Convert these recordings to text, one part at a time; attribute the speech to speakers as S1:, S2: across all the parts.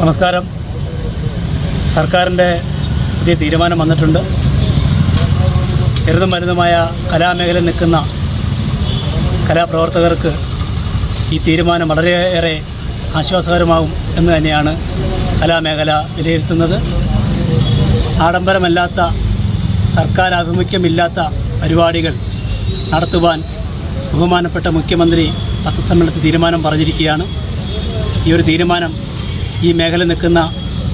S1: നമസ്കാരം. സർക്കാരിന്റെ പുതിയ തീരുമാനം വന്നിട്ടുണ്ട്. ചെറുതും വലുതുമായ കലാമേഖലയിൽ നിൽക്കുന്ന കലാപ്രവർത്തകർക്ക് ഈ തീരുമാനം വളരെയേറെ ആശ്വാസകരമാകും എന്ന് തന്നെയാണ് കലാമേഖല വിലയിരുത്തുന്നത്. ആഡംബരമല്ലാത്ത സർക്കാർ ആഭിമുഖ്യമില്ലാത്ത പരിപാടികൾ നടത്തുവാൻ ബഹുമാനപ്പെട്ട മുഖ്യമന്ത്രി പത്രസമ്മേളനത്തിൽ തീരുമാനം പറഞ്ഞിരിക്കുകയാണ്. ഈ ഒരു തീരുമാനം ഈ മേഖല നിൽക്കുന്ന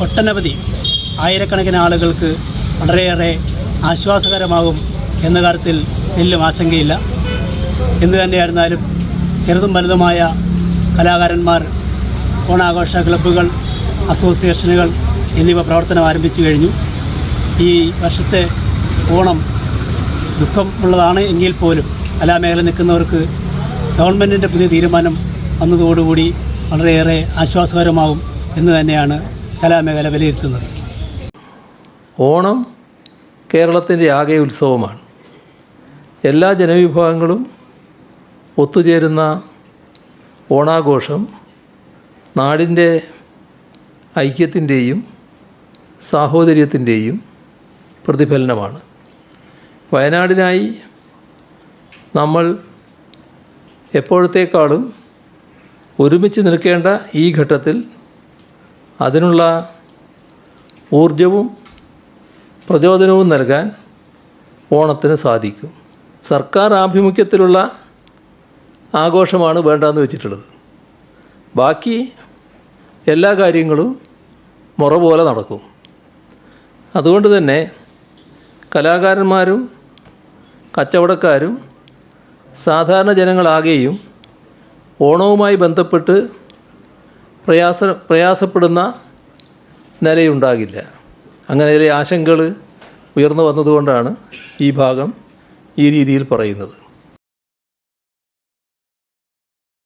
S1: ഒട്ടനവധി ആയിരക്കണക്കിന് ആളുകൾക്ക് വളരെയേറെ ആശ്വാസകരമാകും എന്ന കാര്യത്തിൽ വലിയ ആശങ്കയില്ല. എന്തു തന്നെയായിരുന്നാലും ചെറുതും വലുതുമായ കലാകാരന്മാർ ഓണാഘോഷ ക്ലബ്ബുകൾ അസോസിയേഷനുകൾ എന്നിവ പ്രവർത്തനം ആരംഭിച്ചു കഴിഞ്ഞു. ഈ വർഷത്തെ ഓണം ദുഃഖമുള്ളതാണ് എങ്കിൽ പോലും കലാമേഖല നിൽക്കുന്നവർക്ക് ഗവൺമെന്റിന്റെ പുതിയ തീരുമാനം വന്നതോടുകൂടി വളരെയേറെ ആശ്വാസകരമാവും എന്ന് തന്നെയാണ് കലാമേഖല വിലയിരുത്തുന്നത്.
S2: ഓണം കേരളത്തിന്റെ ആകെ ഉത്സവമാണ്. എല്ലാ ജനവിഭാഗങ്ങളും ഒത്തുചേരുന്ന ഓണാഘോഷം നാടിന്റെ ഐക്യത്തിന്റെയും സാഹോദര്യത്തിന്റെയും പ്രതിഫലനമാണ്. വയനാടിനായി നമ്മൾ എപ്പോഴത്തേക്കാളും ഒരുമിച്ച് നിൽക്കേണ്ട ഈ ഘട്ടത്തിൽ അതിനുള്ള ഊർജവും പ്രചോദനവും നൽകാൻ ഓണത്തിന് സാധിക്കും. സർക്കാർ ആഭിമുഖ്യത്തിലുള്ള ആഘോഷമാണ് വേണ്ടെന്ന് വെച്ചിട്ടുള്ളത്. ബാക്കി എല്ലാ കാര്യങ്ങളും മുറ പോലെ നടക്കും. അതുകൊണ്ട് തന്നെ കലാകാരന്മാരും കച്ചവടക്കാരും സാധാരണ ജനങ്ങളാകെയും ഓണവുമായി ബന്ധപ്പെട്ട് പ്രയാസ പ്രയാസപ്പെടുന്ന നിലയുണ്ടാകില്ല. അങ്ങനെ ആശങ്കകൾ ഉയർന്നു വന്നതുകൊണ്ടാണ് ഈ ഭാഗം ഈ രീതിയിൽ പറയുന്നത്.